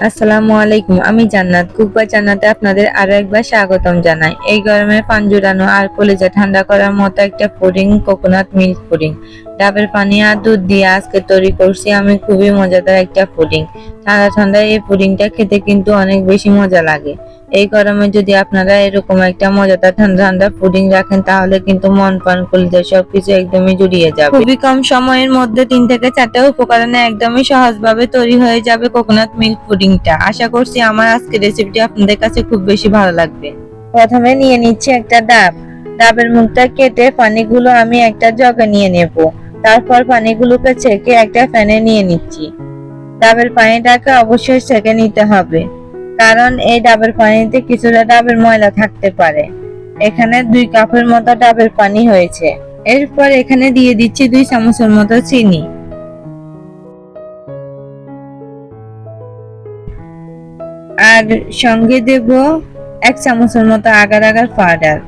আসসালামু আলাইকুম, আমি জান্নাত। কুকবা জান্নাতে আপনাদের আরও একবার স্বাগতম জানাই। এই গরমে পান জুড়ানো আর কলেজা ঠান্ডা করার মতো একটা পুডিং, কোকোনাট মিল্ক পুডিং। ডাবের পানি আর দুধ দিয়ে আজকে তৈরি করছি। আমি খুবই মজাদার একটা পুডিং। ঠান্ডা ঠান্ডা এই পুডিংটা খেতে কিন্তু অনেক বেশি মজা লাগে। এই গরমে যদি আপনারা এরকম একটা মজাদার ঠান্ডা ঠান্ডা পুডিং রাখেন তাহলে কিন্তু মন পান কলিজা সবকিছু একদমই জুড়িয়ে যাবে। খুবই কম সময়ের মধ্যে তিন থেকে চারটা উপকরণে একদমই সহজভাবে তৈরি হয়ে যাবে কোকোনাট মিল্ক পুডিংটা। আশা করছি আমার আজকের রেসিপিটি আপনাদের কাছে খুব বেশি ভালো লাগবে। প্রথমে নিয়ে নিচ্ছি একটা ডাব। ডাবের মুখটা কেটে পানিগুলো আমি একটা জগে নিয়ে নেব। তারপর পানিগুলোকে ছেঁকে একটা ফ্যানে নিয়ে নিচ্ছি। ডাবের পানিটাকে অবশ্যই ছেঁকে নিতে হবে, কারণ এই ডাবের পানিতে কিছুটা ডাবের ময়লা থাকতে পারে। এখানে দুই কাপের মতো ডাবের পানি হয়েছে। এরপর এখানে দিয়ে দিচ্ছি দুই চামচের মতো চিনি। আর সঙ্গে দেব এক চামচের মতো আগার আগার পাউডার।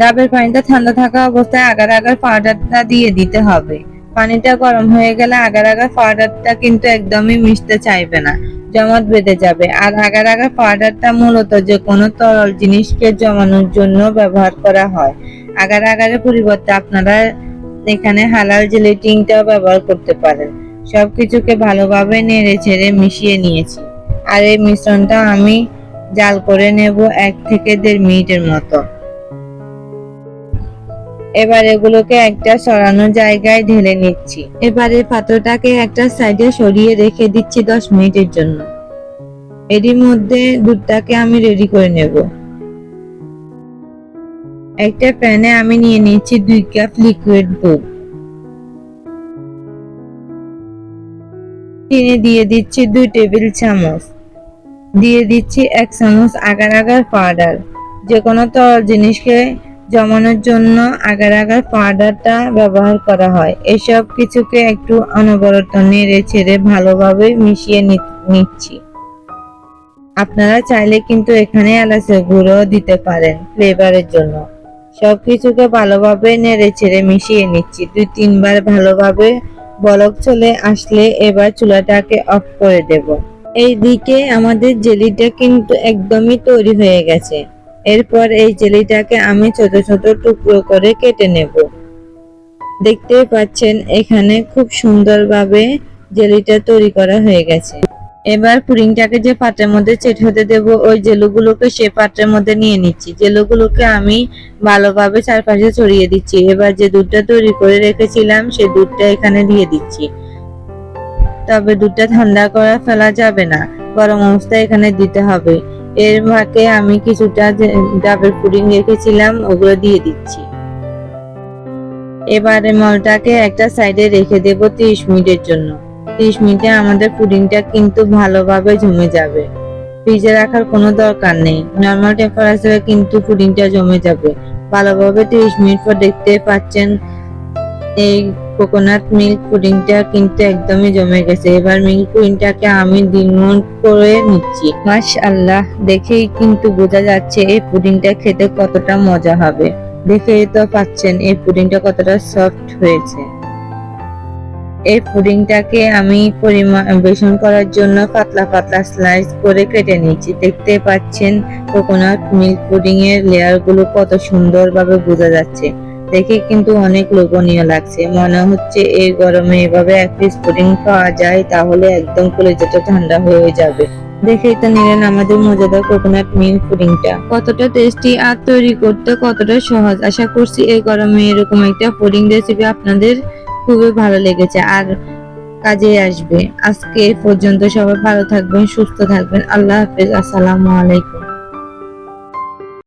ডাবের পানিটা ঠান্ডা থাকা অবস্থায় আগার আগার পাউডারটা দিয়ে দিতে হবে। পানিটা গরম হয়ে গেলে আগার আগার পাউডারটা কিন্তু একদমই মিশতে চাইবে না, জমাট বেঁধে যাবে। আর আগার আগার পাউডারটা মূলত যে কোনো তরল জিনিসকে জমানোর জন্য ব্যবহার করা হয়। আগার আগারের পরিবর্তে আপনারা এখানে হালাল জেলেটিংটাও ব্যবহার করতে পারেন। সবকিছুকে ভালোভাবে নেড়ে ছেড়ে মিশিয়ে নিয়েছি। আর এই মিশ্রণটা আমি জাল করে নেব এক থেকে দেড় মিনিটের মতো। এবার এগুলোকে একটা সরানো জায়গায় ঢেলে নিচ্ছি। এবার পাত্রটাকে একটা সাইডে সরিয়ে রেখে দিচ্ছি দশ মিনিটের জন্য। এরই মধ্যে দুধটাকে আমি রেডি করে নেব। একটা প্যানে আমি নিয়ে নিচ্ছি দুই কাপ লিকুইড দুধ। চিনি দিয়ে দিচ্ছি দুই টেবিল চামচ। দিয়ে দিচ্ছি এক চামচ আগার আগার পাউডার যে কোনো তরল জিনিসকে জমানোর জন্য আগার আগার পাউডারটা ব্যবহার করা হয়। এসব কিছুকে একটু অনবরত নেড়ে ছেড়ে ভালোভাবে মিশিয়ে নিচ্ছি। আপনারা চাইলে কিন্তু এখানে এলাচের গুঁড়ো দিতে পারেন ফ্লেভারের জন্য। সবকিছুকে ভালোভাবে নেড়ে ছেড়ে মিশিয়ে নিচ্ছি। দুই তিনবার ভালোভাবে বলক চলে আসলে এবার চুলাটাকে অফ করে দেব। এইদিকে আমাদের জেলিটা কিন্তু একদমই তৈরি হয়ে গেছে। এরপর এই জেলিটাকে আমি ছোট ছোট টুকরো করে কেটে নেব। দেখতেই পাচ্ছেন, এখানে খুব সুন্দরভাবে জেলিটা তৈরি করা হয়ে গেছে। এবার পুডিংটাকে যে পাত্রের মধ্যে চেট হতে দেব, ওই জেলুগুলোকে সে পাত্রের মধ্যে নিয়ে নিচ্ছি। জেলুগুলোকে আমি ভালোভাবে চারপাশে ছড়িয়ে দিচ্ছি। এবার যে দুধটা তৈরি করে রেখেছিলাম, সে দুধটা এখানে দিয়ে দিচ্ছি। তবে দুধটা ঠান্ডা করা ফেলা যাবে না, গরম অবস্থায় এখানে দিতে হবে। এর ফাঁকে আমি কিছুটা যে ডাবের পুডিং রেখেছিলাম, ওগুলো দিয়ে দিচ্ছি। এবারে মলটাকে একটা সাইডে রেখে দেব তিরিশ মিনিটের জন্য। তিরিশ মিনিটে আমাদের পুডিংটা কিন্তু ভালোভাবে জমে যাবে। ফ্রিজে রাখার কোনো দরকার নেই। নর্মাল টেম্পারেচারে কিন্তু পুডিংটা জমে যাবে। ভালোভাবে তিরিশ মিনিট পর দেখতে পাচ্ছেন, এই কোকোনাট মিল্ক পুডিংটা কিন্তু একদমই জমে গেছে। এবার মিল্ক পুডিংটাকে আমি দ্বিগুণ করে নিচ্ছি। মাশাআল্লাহ, দেখেই কিন্তু বোঝা যাচ্ছে এই পুডিংটা খেতে কতটা মজা হবে। দেখেই তো পাচ্ছেন, এই পুডিংটা কতটা সফট হয়েছে। এই পুডিংটাকে আমি পরিমাণ পরিবেশন করার জন্য পাতলা পাতলা স্লাইস করে কেটে নিচ্ছি। দেখতে পাচ্ছেন কোকোনাট মিল্ক পুডিং এর লেয়ারগুলো কত সুন্দরভাবে বোঝা যাচ্ছে। দেখে কিন্তু অনেক লোভনীয় লাগছে। মনে হচ্ছে এই গরমে এভাবে এক পিস পুডিং পাওয়া যায়, তাহলে একদম কলেজাটা ঠান্ডা হয়ে যাবে। দেখেই তো নিলেন আমাদের মজাদার কোকোনাট মিল্ক পুডিংটা কতটা টেস্টি আর তৈরি করতে কতটা সহজ। আশা করছি এই গরমে এরকম একটা পুডিং রেসিপি আপনাদের খুবই ভালো লেগেছে আর কাজে আসবে। আজকে পর্যন্ত সবাই ভালো থাকবেন, সুস্থ থাকবেন। আল্লাহ হাফেজ। আসসালামু আলাইকুম।